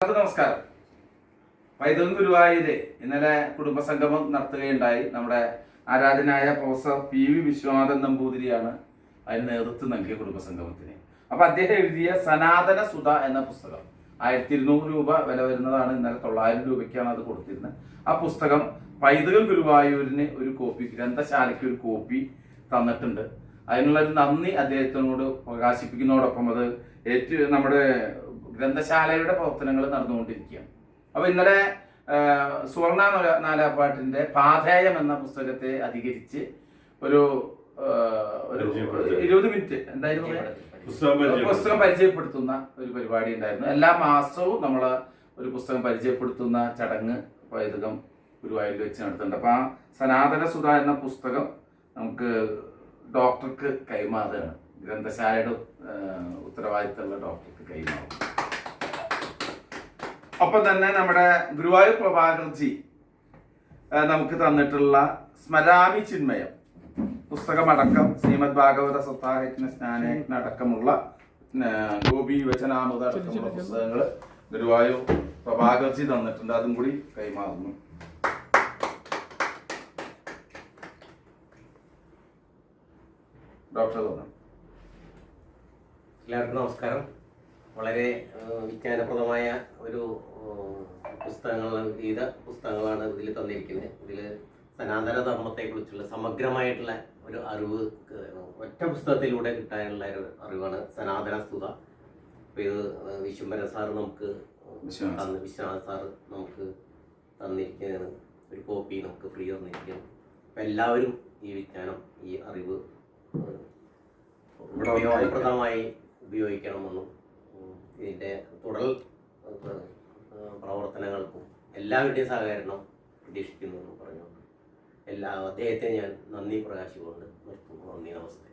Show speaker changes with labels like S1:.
S1: നമസ്കാരം. പൈതൃകം ഗുരുവായൂര് ഇന്നലെ കുടുംബസംഗമം നടത്തുകയുണ്ടായി. നമ്മുടെ ആരാധനായ പ്രൊഫസർ പി വി വിശ്വനാഥൻ നമ്പൂതിരിയാണ് അതിന് നേതൃത്വം നൽകിയ കുടുംബസംഗമത്തിന്. അപ്പൊ അദ്ദേഹം എഴുതിയ സനാതന സുധ എന്ന പുസ്തകം. ആയിരത്തി ഇരുന്നൂറ് രൂപ വില വരുന്നതാണ്. ഇന്നലെ തൊള്ളായിരം രൂപയ്ക്കാണ് അത് കൊടുത്തിരുന്നത്. ആ പുസ്തകം പൈതൃകം ഗുരുവായൂരിന് ഒരു കോപ്പി ഗ്രന്ഥശാലയ്ക്ക് ഒരു കോപ്പി തന്നിട്ടുണ്ട്. അതിനുള്ള ഒരു നന്ദി അദ്ദേഹത്തിനോട് പ്രകാശിപ്പിക്കുന്നതോടൊപ്പം അത് ഏറ്റവും നമ്മുടെ ഗ്രന്ഥശാലയുടെ പ്രവർത്തനങ്ങൾ നടന്നുകൊണ്ടിരിക്കുകയാണ് അപ്പോൾ ഇന്നലെ സുവർണ നാലാപ്പാട്ടിന്റെ പാഥേയം എന്ന പുസ്തകത്തെ അധികരിച്ച് ഒരു. ഇരുപത് മിനിറ്റ് എന്തായാലും?
S2: പുസ്തകം പരിചയപ്പെടുത്തും.
S1: പരിചയപ്പെടുത്തുന്ന ഒരു പരിപാടി ഉണ്ടായിരുന്നു എല്ലാ മാസവും നമ്മൾ ഒരു പുസ്തകം പരിചയപ്പെടുത്തുന്ന ചടങ്ങ് പൈതൃകം ഗുരുവായൂരിൽ വെച്ച് നടത്തുന്നുണ്ട് അപ്പോൾ ആ സനാതന സുധ എന്ന പുസ്തകം നമുക്ക് ഡോക്ടർക്ക് കൈമാറുകയാണ് ഗ്രന്ഥശാലയുടെ ഉത്തരവാദിത്തമുള്ള ഡോക്ടർക്ക് കൈമാറും ഒപ്പം തന്നെ നമ്മുടെ ഗുരുവായൂർ പ്രഭാകർജി നമുക്ക് തന്നിട്ടുള്ള സ്മരാമി ചിന്മയം പുസ്തകമടക്കം ശ്രീമദ് ഭാഗവത സത്താഹയജ്ഞ സ്നാനയജ്ഞ അടക്കമുള്ള ഗോപി വചനാമൃത അടക്കമുള്ള പുസ്തകങ്ങൾ ഗുരുവായൂർ പ്രഭാകർജി തന്നിട്ടുണ്ട്. അതും കൂടി കൈമാറുന്നു. ഡോക്ടർ തോന്നാം
S3: എല്ലാവർക്കും നമസ്കാരം. വളരെ വിജ്ഞാനപ്രദമായ ഒരു പുസ്തകങ്ങൾ വിവിധ പുസ്തകങ്ങളാണ് ഇതിൽ തന്നിരിക്കുന്നത്. ഇതിൽ സനാതന ധർമ്മത്തെക്കുറിച്ചുള്ള സമഗ്രമായിട്ടുള്ള ഒരു അറിവ് ഒറ്റ പുസ്തകത്തിലൂടെ കിട്ടാനുള്ള ഒരു അറിവാണ് സനാതന സ്തുത അപ്പോൾ ഇത് ഏഹ്, വിശ്വംഭരൻ സാറ് നമുക്ക്
S1: വിശ്വനാഥ്
S3: സാറ് നമുക്ക് തന്നിരിക്കുകയാണ് ഒരു കോപ്പി നമുക്ക് ഫ്രീ തന്നിരിക്കുകയാണ് അപ്പം എല്ലാവരും ഈ വിജ്ഞാനം ഈ അറിവ് ഉപയോഗപ്രദമായി ഉപയോഗിക്കണമെന്നും ഇതിന്റെ തുടർ പ്രവർത്തനങ്ങൾക്കും എല്ലാവരുടെയും സഹകരണം പ്രതീക്ഷിക്കുന്നു എന്ന് പറഞ്ഞു എല്ലാ അദ്ദേഹത്തെ ഞാൻ നന്ദി പ്രകാശിക്കൊണ്ട് നിർത്തുന്നു. നന്ദി നമസ്തേ.